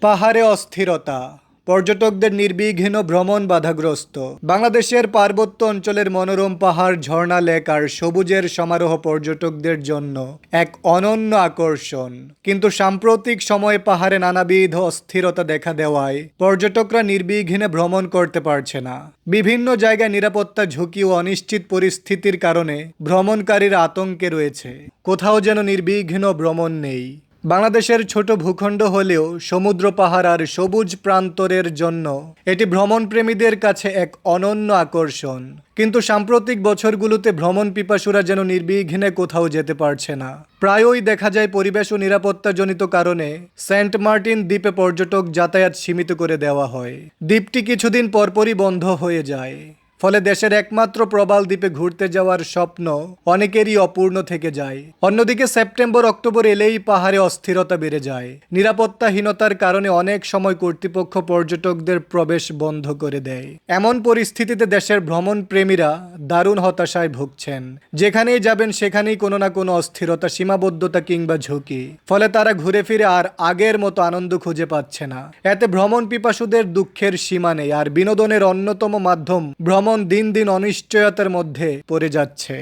পাহাড়ে অস্থিরতা। পর্যটকদের নির্বিঘ্ন ভ্রমণ বাধাগ্রস্ত। বাংলাদেশের পার্বত্য অঞ্চলের মনোরম পাহাড়, ঝর্ণা, লেক আর সবুজের সমারোহ পর্যটকদের জন্য এক অনন্য আকর্ষণ। কিন্তু সাম্প্রতিক সময়ে পাহাড়ে নানাবিধ অস্থিরতা দেখা দেওয়ায় পর্যটকরা নির্বিঘ্নে ভ্রমণ করতে পারছে না। বিভিন্ন জায়গায় নিরাপত্তা ঝুঁকি ও অনিশ্চিত পরিস্থিতির কারণে ভ্রমণকারীরা আতঙ্কে রয়েছে। কোথাও যেন নির্বিঘ্ন ভ্রমণ নেই। বাংলাদেশের ছোট ভূখণ্ড হলেও সমুদ্র পাহাড় আর সবুজ প্রান্তরের জন্য এটি ভ্রমণপ্রেমীদের কাছে এক অনন্য আকর্ষণ। কিন্তু সাম্প্রতিক বছরগুলোতে ভ্রমণ পিপাসুরা যেন নির্বিঘ্নে কোথাও যেতে পারছে না। প্রায়ই দেখা যায় পরিবেশ ও নিরাপত্তাজনিত কারণে সেন্ট মার্টিন দ্বীপে পর্যটক যাতায়াত সীমিত করে দেওয়া হয়। দ্বীপটি কিছুদিন পরপরই বন্ধ হয়ে যায়। ফলে দেশের একমাত্র প্রবাল দ্বীপে ঘুরতে যাওয়ার স্বপ্ন অনেকেরই অপূর্ণ থেকে যায়। অন্যদিকে সেপ্টেম্বর, অক্টোবর এলেই পাহাড়ে অস্থিরতা বেড়ে যায়। নিরাপত্তাহীনতার কারণে অনেক সময় কর্তৃপক্ষ পর্যটকদের প্রবেশ বন্ধ করে দেয়। এমন পরিস্থিতিতে দেশের ভ্রমণ প্রেমীরা দারুণ হতাশায় ভুগছেন। যেখানেই যাবেন, সেখানেই কোনো না কোনো অস্থিরতা, সীমাবদ্ধতা কিংবা ঝুঁকি। ফলে তারা ঘুরে ফিরে আর আগের মতো আনন্দ খুঁজে পাচ্ছে না। এতে ভ্রমণ পিপাসুদের দুঃখের সীমা নেই। আর বিনোদনের অন্যতম মাধ্যম ভ্রমণ দিন দিন অনিশ্চয়তার মধ্যে পড়ে যাচ্ছে।